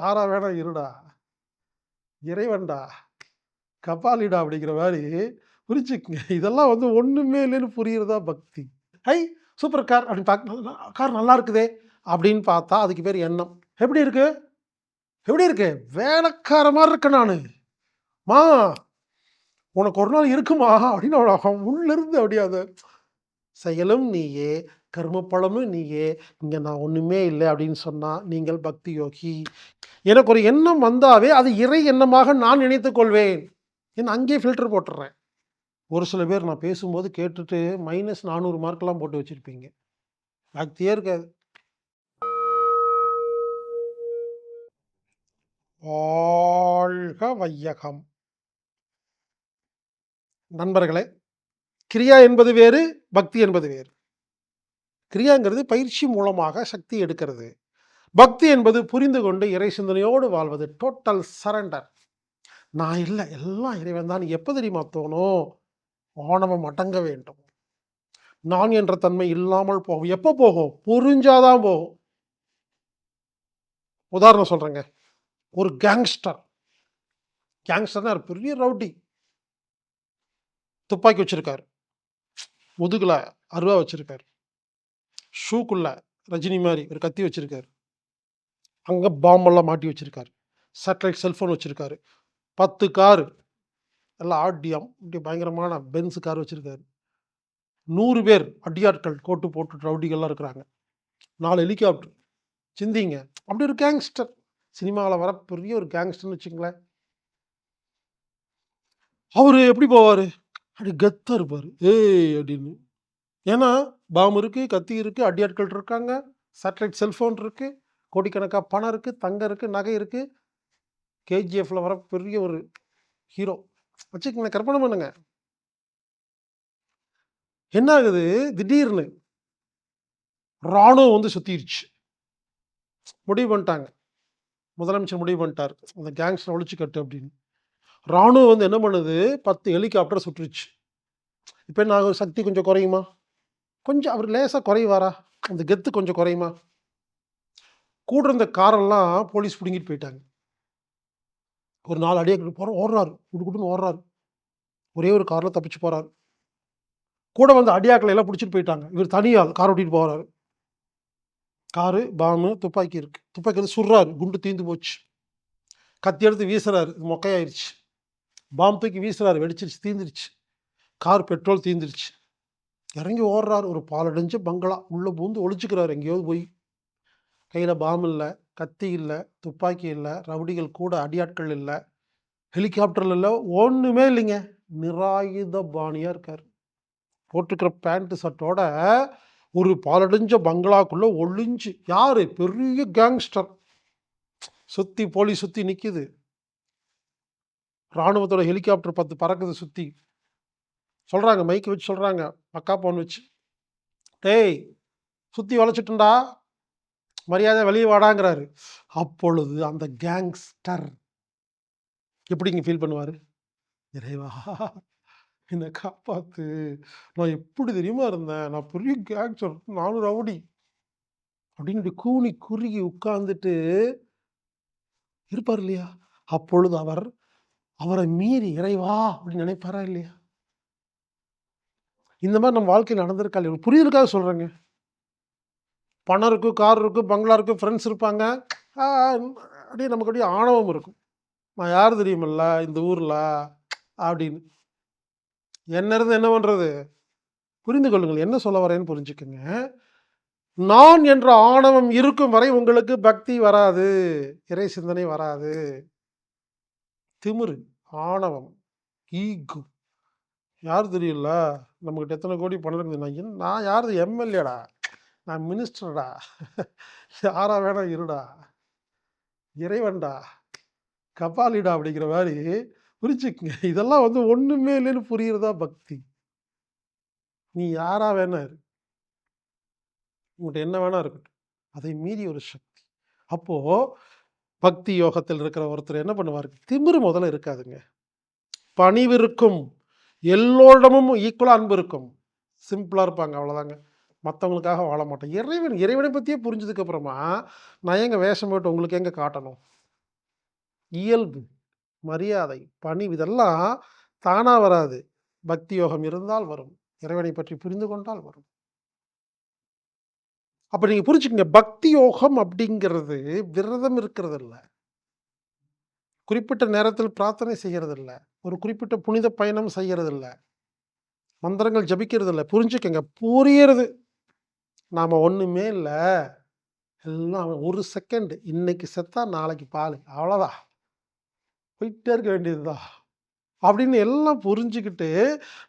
யாரா வேணா இருடா. இறைவன்டா. கபாலிடா அப்படிங்கிற மாதிரி புரிச்சுக்குங்க இதெல்லாம் வந்து ஒன்றுமே இல்லைன்னு புரியுறதா பக்தி. ஹை சூப்பர் கார் அப்படின்னு பார்க்க கார் நல்லா இருக்குதே அப்படின்னு பார்த்தா அதுக்கு பேர் எண்ணம். எப்படி இருக்கு? எப்படி இருக்கு? வேலைக்கார மாதிரி இருக்கேன் நான். மா உனக்கு ஒரு நாள் இருக்குமா அப்படின்னு அவளை உள்ளிருந்து அப்படியே அதை செயலும் நீயே கர்மப்பலமும் நீயே இங்கே நான் ஒன்றுமே இல்லை அப்படின்னு சொன்னால் நீங்கள் பக்தி யோகி. எனக்கு ஒரு எண்ணம் வந்தாவே அது இறை எண்ணமாக நான் நினைத்து கொள்வேன். என்ன அங்கேயே ஃபில்டர் போட்டுடுறேன் ஒரு சில பேர் நான் பேசும்போது கேட்டுட்டு மைனஸ் நானூறு மார்க்கெலாம் போட்டு வச்சுருப்பீங்க. பக்தியே இருக்காது. வாழ்க வையகம். நண்பர்களே கிரியா என்பது வேறு பக்தி என்பது வேறு. கிரியாங்கிறது பயிற்சி மூலமாக சக்தி எடுக்கிறது. பக்தி என்பது புரிந்து கொண்டு இறை சிந்தனையோடு வாழ்வது. டோட்டல் சரண்டர் நான் இல்லை எல்லாம் இறைவன் தான். எப்போ தெரியுமா தோணும்? ஆணவம் அடங்க வேண்டும். நான் என்ற தன்மை இல்லாமல் போகும். எப்போ போகும்? புரிஞ்சாதான் போகும். உதாரணம் சொல்கிறேங்க ஒரு கேங்ஸ்டர் கேங்ஸ்டர்னா ஒரு பெரிய ரவுடி. துப்பாக்கி வச்சுருக்காரு. முதுகில் அருவா வச்சுருக்காரு. ஷூக்குள்ள ரஜினி மாதிரி ஒரு கத்தி வச்சுருக்காரு. அங்கே பாம்பெல்லாம் மாட்டி வச்சுருக்காரு. சேட்டலைட் செல்ஃபோன் வச்சிருக்காரு. பத்து காரு எல்லாம் ஆடியம் இப்படி பயங்கரமான பென்ஸ் கார் வச்சுருக்காரு. நூறு பேர் அடியாட்கள் கோட்டு போட்டு ரவுடிகள்லாம் இருக்கிறாங்க. நாலு ஹெலிகாப்டர் சிந்திங்க. அப்படி ஒரு கேங்ஸ்டர் சினிமாவில் வர பெரிய ஒரு கேங்ஸ்டர்னு வச்சுங்களேன் அவர் எப்படி போவார்? அப்படி கெத்தாக இருப்பார். ஏய் அப்படின்னு. ஏன்னா பாம் இருக்குது கத்தி இருக்குது அடியாட்கள் இருக்காங்க சேட்டலைட் செல்ஃபோன் இருக்குது கோடிக்கணக்காக பணம் இருக்குது தங்கம் இருக்குது நகை இருக்குது கேஜிஎஃப்ல வர பெரிய ஒரு ஹீரோ வச்சுக்கோங்களேன் கற்பனை பண்ணுங்க. என்ன ஆகுது திடீர்னு ராணுவம் வந்து சுத்திருச்சு. முடிவு பண்ணிட்டாங்க. முதலமைச்சர் முடிவு பண்ணிட்டார். அந்த கேங்ஸ்டர் ஒழிச்சு கட்டு அப்படின்னு. ராணுவம் வந்து என்ன பண்ணுது? பத்து ஹெலிகாப்டர் சுட்டுருச்சு இப்போ என்ன ஆகும்? சக்தி கொஞ்சம் குறையுமா? கொஞ்சம் அவர் லேசாக குறைவாரா அந்த கெத்து கொஞ்சம் குறையுமா? கூட இருந்த காரெல்லாம் போலீஸ் பிடுங்கிட்டு போயிட்டாங்க. ஒரு நாலு அடியே போகிற ஓடுறாரு. குடு குடுன்னு ஓடுறாரு. ஒரே ஒரு காரில் தப்பிச்சு போகிறாரு கூட வந்து அடியாக்களை எல்லாம் பிடிச்சிட்டு போயிட்டாங்க. இவர் தனியால் கார் ஓட்டிகிட்டு போகிறாரு காரு பாம்பு துப்பாக்கி இருக்குது துப்பாக்கி வந்து சுடுறாரு. குண்டு தீந்து போச்சு. கத்தி எடுத்து வீசுறாரு. இது மொக்கையாயிருச்சு. பாம்பு தூக்கி வீசுறாரு. வெடிச்சிருச்சு. தீந்துருச்சு. Car petrol தீந்துருச்சு. இறங்கி ஓடுறாரு. ஒரு பாலடைஞ்சு பங்களா உள்ளே பூந்து ஒழிச்சுக்கிறாரு எங்கேயாவது போய் கையில் பாம் இல்லை கத்தி இல்லை துப்பாக்கி இல்லை ரவுடிகள் கூட அடியாட்கள் இல்லை ஹெலிகாப்டர்ல இல்லை ஒன்றுமே இல்லைங்க. நிராயுத பாணியாக இருக்கார். போட்டிருக்கிற பேண்ட் சட்டோட ஒரு பாலடைஞ்ச பங்களாக்குள்ளே ஒளிஞ்சு யார்? பெரிய கேங்ஸ்டர் சுற்றி போலீஸ் சுற்றி நிற்கிது ராணுவத்தோட ஹெலிகாப்டர் பத்து பறக்குது சுற்றி சொல்கிறாங்க மைக்கு வச்சு சொல்கிறாங்க மக்கா போன் வச்சு டேய் சுற்றி வளைச்சிட்டுண்டா மரியாதை வெளியே வாடாங்கிறாரு. அப்பொழுது அந்த கேங்ஸ்டர் எப்படிங்க ஃபீல் பண்ணுவார்? இறைவா என்னை காப்பாத்து. நான் எப்படி தெரியுமா இருந்தேன்? நான் பெரிய கேங்ஸ்டர் நானும் ரவுடி. அப்படின்னு கூனி குறுகி உட்கார்ந்துட்டு இருப்பார் இல்லையா? அப்பொழுது அவர் அவரை மீறி இறைவா அப்படின்னு நினைப்பாரா இல்லையா? இந்த மாதிரி நம்ம வாழ்க்கையில் நடந்திருக்கா இல்லையா ஒரு புரிதலுக்காக பணம் இருக்கும் கார் இருக்கும் பங்களா இருக்கும் ஃப்ரெண்ட்ஸ் இருப்பாங்க அப்படியே நமக்கு அப்படியே ஆணவம் இருக்கும். நான் யார் தெரியுமில்ல? இந்த ஊரில்? அப்படின்னு. என்ன இருந்து என்ன பண்ணுறது புரிந்து கொள்ளுங்கள். என்ன சொல்ல வரேன்னு புரிஞ்சுக்குங்க. நான் என்ற ஆணவம் இருக்கும் வரை உங்களுக்கு பக்தி வராது. இறை சிந்தனை வராது. திமிரு ஆணவம் ஈகு. யார் தெரியல நம்மக்கிட்ட எத்தனை கோடி பணம் இருக்குது நான் நான் யார்? எம்எல்ஏடா. நான் மினிஸ்டர்டா. யாரா வேணா இருடா. இறைவன்டா. கபாலிடா அப்படிங்கிற மாதிரி புரிச்சுக்குங்க இதெல்லாம் வந்து ஒன்றுமே இல்லைன்னு புரியுறதா பக்தி. நீ யாரா வேணா இரு. உங்கள்கிட்ட என்ன வேணா இருக்கட்டும். அதை மீறி ஒரு சக்தி. அப்போது பக்தி யோகத்தில் இருக்கிற ஒருத்தர் என்ன பண்ணுவார்? திமிரு முதல்ல இருக்காதுங்க. பணிவிருக்கும் எல்லோரிடமும் ஈக்குவலாக அன்பு இருக்கும் சிம்பிளாக இருப்பாங்க அவ்வளோதாங்க மற்றவங்களுக்காக வாழ மாட்டோம் இறைவன் இறைவனை பற்றியே புரிஞ்சதுக்கப்புறமா நான் எங்கள் வேஷம் போட்டு உங்களுக்கு எங்கே காட்டணும் இயல்பு, மரியாதை, பணி இதெல்லாம் தானாக வராது. பக்தி யோகம் இருந்தால் வரும். இறைவனை பற்றி புரிந்து கொண்டால் வரும். அப்போ நீங்கள் புரிஞ்சுக்கங்க. பக்தி யோகம் அப்படிங்கிறது விரதம் இருக்கிறது இல்லை குறிப்பிட்ட நேரத்தில் பிரார்த்தனை செய்கிறதில்ல ஒரு குறிப்பிட்ட புனித பயணம் செய்கிறதில்ல மந்திரங்கள் ஜபிக்கிறதில்ல புரிஞ்சுக்கங்க. புரியறது. நாம் ஒன்றுமே இல்லை எல்லாம் ஒரு செகண்ட். இன்னைக்கு செத்தா நாளைக்கு பால் அவ்வளோதான். போயிட்டே இருக்க வேண்டியதுதா அப்படின்னு எல்லாம் புரிஞ்சுக்கிட்டு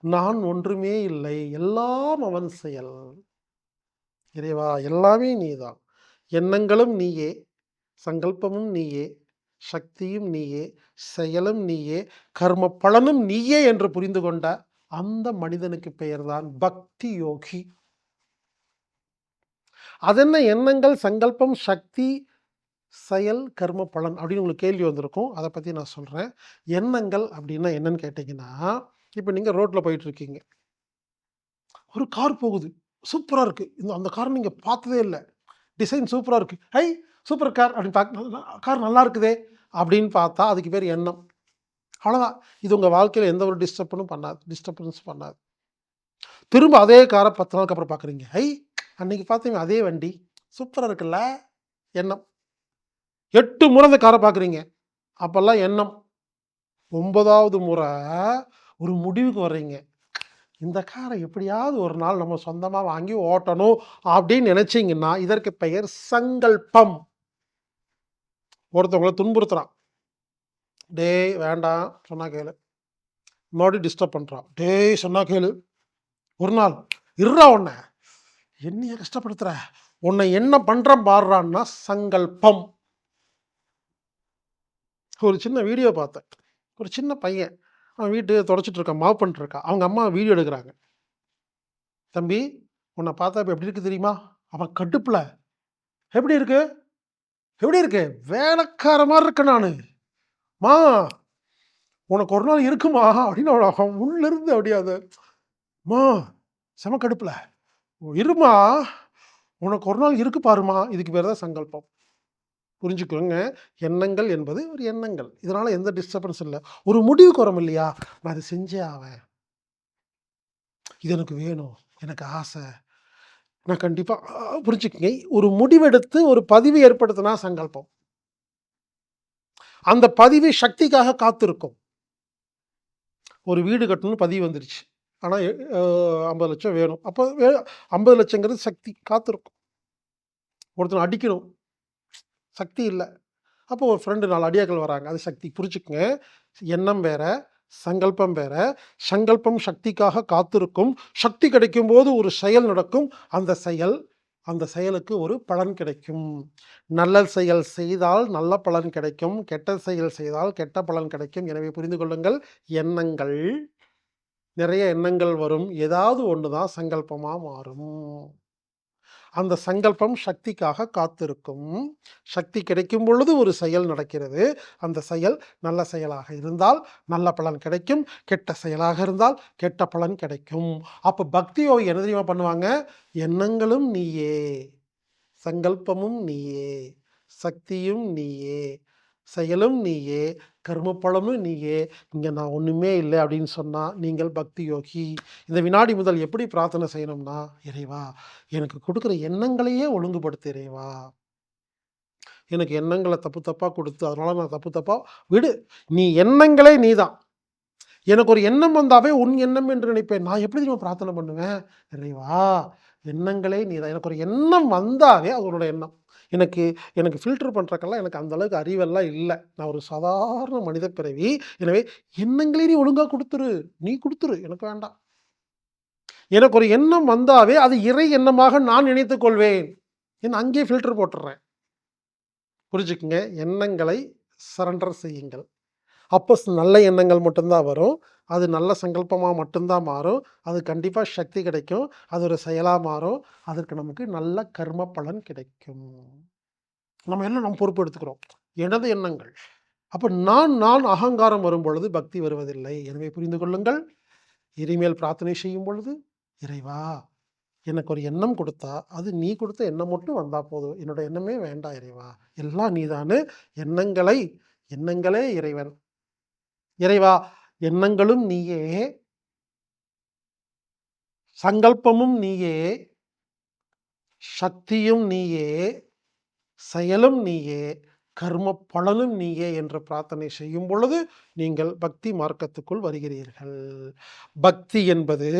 நான் ஒன்றுமே இல்லை. எல்லாம் அவன் செயல். இறைவா எல்லாமே நீ தான் எண்ணங்களும் நீயே, சங்கல்பமும் நீயே, சக்தியும் நீயே, செயலும் நீயே, கர்ம பலனும் நீயே என்று புரிந்து கொண்ட அந்த மனிதனுக்கு பெயர்தான் பக்தி யோகி. அதென்ன எண்ணங்கள், சங்கல்பம், சக்தி, செயல், கர்ம பலன் அப்படின்னு உங்களுக்கு கேள்வி வந்திருக்கும். அதை பற்றி நான் சொல்கிறேன் எண்ணங்கள் அப்படின்னா என்னன்னு கேட்டிங்கன்னா இப்போ நீங்கள் ரோட்டில் போயிட்டுருக்கீங்க. ஒரு கார் போகுது. சூப்பராக இருக்குது இந்த அந்த கார் நீங்கள் பார்த்ததே இல்லை டிசைன் சூப்பராக இருக்குது "ஐ! சூப்பர் கார்" அப்படின்னு பார்க்க கார் நல்லா இருக்குதே! அப்படின்னு பார்த்தா அதுக்கு பேர் எண்ணம். அவ்வளோதான். இது உங்கள் வாழ்க்கையில் எந்த ஒரு டிஸ்டர்பனும் பண்ணாது. டிஸ்டர்பன்ஸ் பண்ணாது. திரும்ப அதே காரை பத்து நாளுக்கு அப்புறம் பார்க்குறீங்க. "ஐ! அன்னைக்கு பார்த்தீங்க அதே வண்டி. சூப்பராக இருக்குல்ல" எண்ணம். எட்டு முறை அந்த காரை பார்க்குறீங்க. அப்போல்லாம் எண்ணம். ஒன்பதாவது முறை ஒரு முடிவுக்கு வர்றீங்க. இந்த காரை எப்படியாவது ஒரு நாள் நம்ம சொந்தமாக வாங்கி ஓட்டணும் அப்படின்னு நினச்சிங்கன்னா இதற்கு பெயர் சங்கல்பம். ஒருத்தவங்கள துன்புறுத்துறான். "டேய் வேண்டாம் சொன்னா கேளு." மறுபடியும் டிஸ்டர்ப் பண்ணுறான் "டேய் சொன்னா கேளு." ஒரு நாள், "இருடா உன்னை என்னைய கஷ்டப்படுத்துகிற உன்னை என்ன பண்றேன் பாடுறான்னா சங்கல்பம். ஒரு சின்ன வீடியோ பார்த்தேன். ஒரு சின்ன பையன். அவன் வீட்டு தொடச்சிட்டு இருக்கான். மாவு பண்ணிட்டுருக்கா அவங்க அம்மா வீடியோ எடுக்கிறாங்க "தம்பி, உன்னை பார்த்தா இப்போ எப்படி இருக்குது தெரியுமா?" அவன் கடுப்பில் "எப்படி இருக்குது எப்படி இருக்கு? வேலைக்கார மாதிரி இருக்கேன் நான் மா, உனக்கு ஒரு நாள் இருக்குமா?" அப்படின்னு அவன் உள்ளிருந்து அப்படியே அது "மா" செம கடுப்பில் இருமா உனக்கு ஒரு நாள் இருக்கு பாரும்மா." இதுக்கு பேர் தான் சங்கல்பம். புரிஞ்சுக்கோங்க. எண்ணங்கள் என்பது ஒரு எண்ணங்கள். இதனால் எந்த டிஸ்டர்பன்ஸ் இல்லை ஒரு முடிவுக்கு வரோம் இல்லையா? நான் அதை செஞ்சே ஆவேன். இது எனக்கு வேணும். எனக்கு ஆசை. நான் கண்டிப்பாக அ புரிஞ்சுக்கங்க. ஒரு முடிவெடுத்து ஒரு பதிவு ஏற்படுத்தினா சங்கல்பம். அந்த பதிவு சக்திக்காக காத்திருக்கும். ஒரு வீடு கட்டணும்னு பதிவு வந்துருச்சு. ஆனால் ஐம்பது லட்சம் வேணும். அப்போ வே 50,00,000ங்கிறது சக்தி காத்திருக்கும். ஒருத்தனை அடிக்கணும். சக்தி இல்லை அப்போ ஒரு ஃப்ரெண்டு நாலு அடியாக்கள் வராங்க. அது சக்தி. புரிஞ்சுக்கங்க. எண்ணம் வேறு சங்கல்பம் வேற. சங்கல்பம் சக்திக்காக காத்திருக்கும். சக்தி கிடைக்கும் போது ஒரு செயல் நடக்கும். அந்த செயல் அந்த செயலுக்கு ஒரு பலன் கிடைக்கும். நல்ல செயல் செய்தால் நல்ல பலன் கிடைக்கும். கெட்ட செயல் செய்தால் கெட்ட பலன் கிடைக்கும். எனவே புரிந்து கொள்ளுங்கள். எண்ணங்கள் நிறைய எண்ணங்கள் வரும். ஏதாவது ஒன்று தான் சங்கல்பமாக மாறும். அந்த சங்கல்பம் சக்திக்காக காத்திருக்கும். சக்தி கிடைக்கும் பொழுது ஒரு செயல் நடக்கிறது. அந்த செயல் நல்ல செயலாக இருந்தால் நல்ல பலன் கிடைக்கும். கெட்ட செயலாக இருந்தால் கெட்ட பலன் கிடைக்கும். அப்போ பக்தியோ என்ன தெரியுமா பண்ணுவாங்க? எண்ணங்களும் நீயே, சங்கல்பமும் நீயே, சக்தியும் நீயே, செயலும் நீயே, கர்ம நீயே. இங்கே நான் ஒன்றுமே இல்லை அப்படின்னு சொன்னால் நீங்கள் பக்தி யோகி. இந்த வினாடி முதல் எப்படி பிரார்த்தனை செய்யணும்னா, இறைவா, எனக்கு கொடுக்குற எண்ணங்களையே ஒழுங்குபடுத்து இறைவா. எனக்கு எண்ணங்களை தப்பு தப்பாக கொடுத்து அதனால் நான் தப்பு தப்பாக விடு. நீ எண்ணங்களே நீ தான் எனக்கு ஒரு எண்ணம் வந்தாவே உன் எண்ணம் என்று நினைப்பேன். நான் எப்படி தெரியுமா பிரார்த்தனை பண்ணுவேன்? இறைவா, எண்ணங்களே நீ தான் எனக்கு ஒரு எண்ணம் வந்தாவே அது உன்னோட எண்ணம். எனக்கு எனக்கு ஃபில்டர் பண்ணுறக்கெல்லாம் எனக்கு அந்த அளவுக்கு அறிவெல்லாம் இல்லை நான் ஒரு சாதாரண மனித பிறவி. எனவே எண்ணங்களே நீ ஒழுங்காக கொடுத்துரு நீ கொடுத்துரு எனக்கு வேண்டாம். எனக்கு ஒரு எண்ணம் வந்தாவே அது இறை எண்ணமாக நான் நினைத்துக் கொள்வேன். என்ன அங்கேயே ஃபில்டர் போட்டுடுறேன் புரிஞ்சுக்குங்க எண்ணங்களை சரண்டர் செய்யுங்கள். அப்போ நல்ல எண்ணங்கள் மட்டும்தான் வரும். அது நல்ல சங்கல்பமாக மட்டும்தான் மாறும். அது கண்டிப்பாக சக்தி கிடைக்கும். அது ஒரு செயலாக மாறும். அதற்கு நமக்கு நல்ல கர்ம பலன் கிடைக்கும். நம்ம எல்லாம் நம்ம பொறுப்பு எடுத்துக்கிறோம். எனது எண்ணங்கள். அப்போ நான் நான் அகங்காரம் வரும்பொழுது பக்தி வருவதில்லை. எனவே புரிந்து கொள்ளுங்கள். இறைமேல் பிரார்த்தனை செய்யும் பொழுது, இறைவா, எனக்கு ஒரு எண்ணம் கொடுத்தா அது நீ கொடுத்த எண்ணம் மட்டும் வந்தால் போதும். என்னோட எண்ணமே வேண்டாம் இறைவா. எல்லாம் நீதானு எண்ணங்களை எண்ணங்களே இறைவன் இறைவா எண்ணங்களும் நீயே. சங்கல்பமும் நீயே. சக்தியும் நீயே. செயலும் நீயே. கர்ம பலனும் நீயே என்று பிரார்த்தனை செய்யும் பொழுது நீங்கள் பக்தி மார்க்கத்துக்குள் வருகிறீர்கள். பக்தி என்பது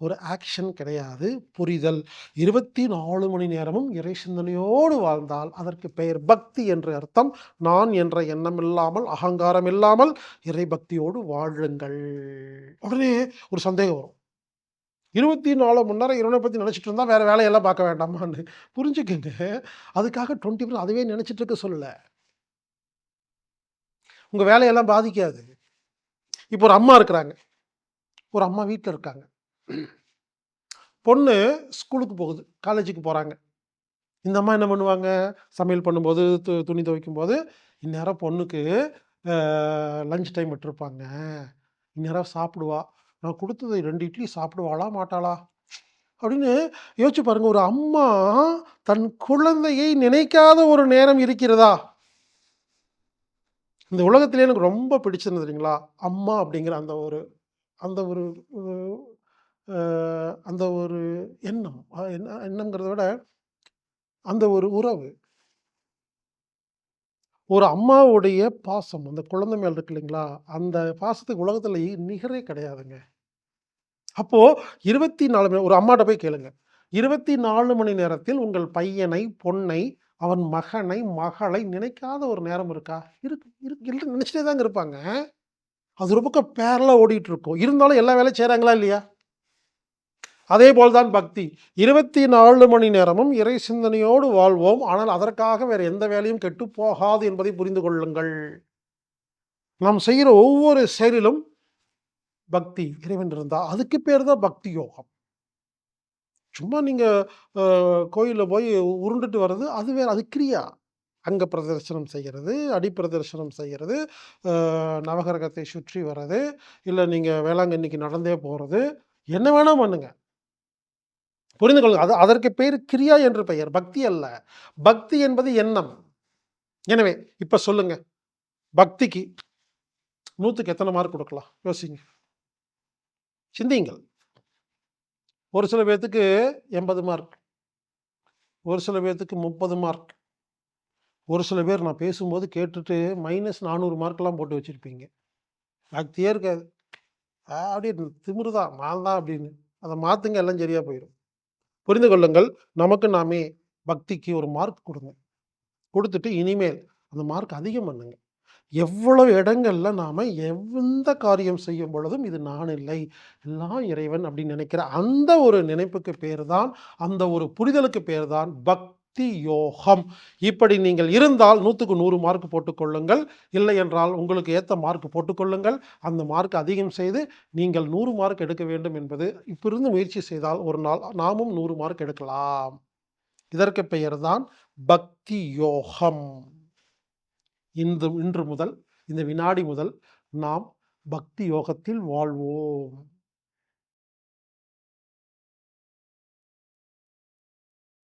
ஒரு ஆக்ஷன் கிடையாது புரிதல். இருபத்தி நாலு மணி நேரமும் இறை சிந்தனையோடு வாழ்ந்தால் அதற்கு பெயர் பக்தி என்று அர்த்தம். நான் என்ற எண்ணம் இல்லாமல் அகங்காரம் இல்லாமல் இறை பக்தியோடு வாழுங்கள். உடனே ஒரு சந்தேகம் வரும். இருபத்தி நாலு மணி நேரம் இறைவனை பற்றி நினச்சிட்டு இருந்தால் வேறு வேலையெல்லாம் பார்க்க வேண்டாமான்னு. புரிஞ்சுக்கங்க. அதுக்காக டுவெண்ட்டி அதுவே நினச்சிட்டு இருக்க சொல்லலை. உங்கள் வேலையெல்லாம் பாதிக்காது. இப்போ ஒரு அம்மா இருக்கிறாங்க. ஒரு அம்மா வீட்டில் இருக்காங்க. பொண்ணு ஸ்கூலுக்கு போகுது. காலேஜுக்கு போகிறாங்க இந்த அம்மா என்ன பண்ணுவாங்க? சமையல் பண்ணும்போது து துணி துவைக்கும் போது இந்நேரம் பொண்ணுக்கு லஞ்ச் டைம் விட்டுருப்பாங்க. இந்நேரம் சாப்பிடுவா. நான் கொடுத்தது ரெண்டு இட்லி சாப்பிடுவாளா மாட்டாளா? அப்படின்னு யோசிச்சு பாருங்க. ஒரு அம்மா தன் குழந்தையை நினைக்காத ஒரு நேரம் இருக்கிறதா? இந்த உலகத்திலே எனக்கு ரொம்ப பிடிச்சிருந்ததுங்களா இல்லைங்களா அம்மா அப்படிங்கிற அந்த ஒரு அந்த ஒரு அந்த ஒரு எண்ணம் என்ன எண்ணங்கிறத விட அந்த ஒரு உறவு. ஒரு அம்மாவுடைய பாசம் அந்த குழந்தை மேல் இருக்கு இல்லைங்களா? அந்த பாசத்துக்கு உலகத்தில் நிகரே கிடையாதுங்க. அப்போது இருபத்தி நாலு மணி ஒரு அம்மாட்ட போய் கேளுங்க. இருபத்தி நாலு மணி நேரத்தில் உங்கள் பையனை பொண்ணை அவன் மகனை மகளை நினைக்காத ஒரு நேரம் இருக்கா? இருக்கு இருக்கு. இல்லை நினச்சிட்டே தாங்க இருப்பாங்க. அது ரொம்ப பேரலாக ஓடிட்டு இருக்கும். இருந்தாலும் எல்லா வேலையும் செய்கிறாங்களா இல்லையா? அதே போல்தான் பக்தி. இருபத்தி நாலு மணி நேரமும் இறை சிந்தனையோடு வாழ்வோம். ஆனால் அதற்காக வேறு எந்த வேலையும் கெட்டு போகாது என்பதை புரிந்து கொள்ளுங்கள். நாம் செய்கிற ஒவ்வொரு செயலிலும் பக்தி இறைவன் இருந்தால் அதுக்கு பேர் தான் பக்தி யோகம். சும்மா நீங்கள் கோயிலில் போய் உருண்டுட்டு வர்றது அது வேறு அது கிரியா. அங்க பிரதர்சனம் செய்கிறது அடி பிரதர்சனம் செய்கிறது நவகிரகத்தை சுற்றி வர்றது இல்லை நீங்கள் வேளாங்கண்ணிக்கு நடந்தே போகிறது என்ன வேணால் பண்ணுங்கள் புரிந்து கொள்ளுங்க. அது அதற்கு பேர் கிரியா என்று பெயர். பக்தி அல்ல. பக்தி என்பது எண்ணம். எனவே இப்போ சொல்லுங்க. பக்திக்கு நூற்றுக்கு எத்தனை மார்க் கொடுக்கலாம்? யோசிங்க. சிந்திங்கள் ஒரு சில பேர்த்துக்கு எண்பது மார்க் ஒரு சில பேர்த்துக்கு முப்பது மார்க் ஒரு சில பேர் நான் பேசும்போது கேட்டுட்டு மைனஸ் நானூறு மார்க்கெலாம் போட்டு வச்சுருப்பீங்க. பக்தியே இருக்காது. அப்படியே திமிரு தான் நான் தான் அப்படின்னு. அதை மாற்றுங்க எல்லாம் சரியாக போயிடும் புரிந்து கொள்ளுங்கள். நமக்கு நாமே பக்திக்கு ஒரு மார்க் கொடுங்க. கொடுத்துட்டு இனிமேல் அந்த மார்க் அதிகம் பண்ணுங்க. எவ்வளவு இடங்கள்ல நாம எந்த காரியம் செய்யும் பொழுதும் இது நான் இல்லை எல்லாம் இறைவன் அப்படின்னு நினைக்கிற அந்த ஒரு நினைப்புக்கு பேர் தான் அந்த ஒரு புரிதலுக்கு பேர் தான் பக்தி. பக்தி யோகம் இப்படி நீங்கள் இருந்தால் நூற்றுக்கு நூறு மார்க் போட்டுக்கொள்ளுங்கள். இல்லை என்றால் உங்களுக்கு ஏற்ற மார்க் போட்டுக்கொள்ளுங்கள். அந்த மார்க் அதிகம் செய்து நீங்கள் நூறு மார்க் எடுக்க வேண்டும் என்பது இப்பிருந்து முயற்சி செய்தால் ஒரு நாள் நாமும் நூறு மார்க் எடுக்கலாம். இதற்கு பெயர் தான் பக்தி யோகம் இன்று இன்று முதல் இந்த வினாடி முதல் நாம் பக்தி யோகத்தில் வாழ்வோம்.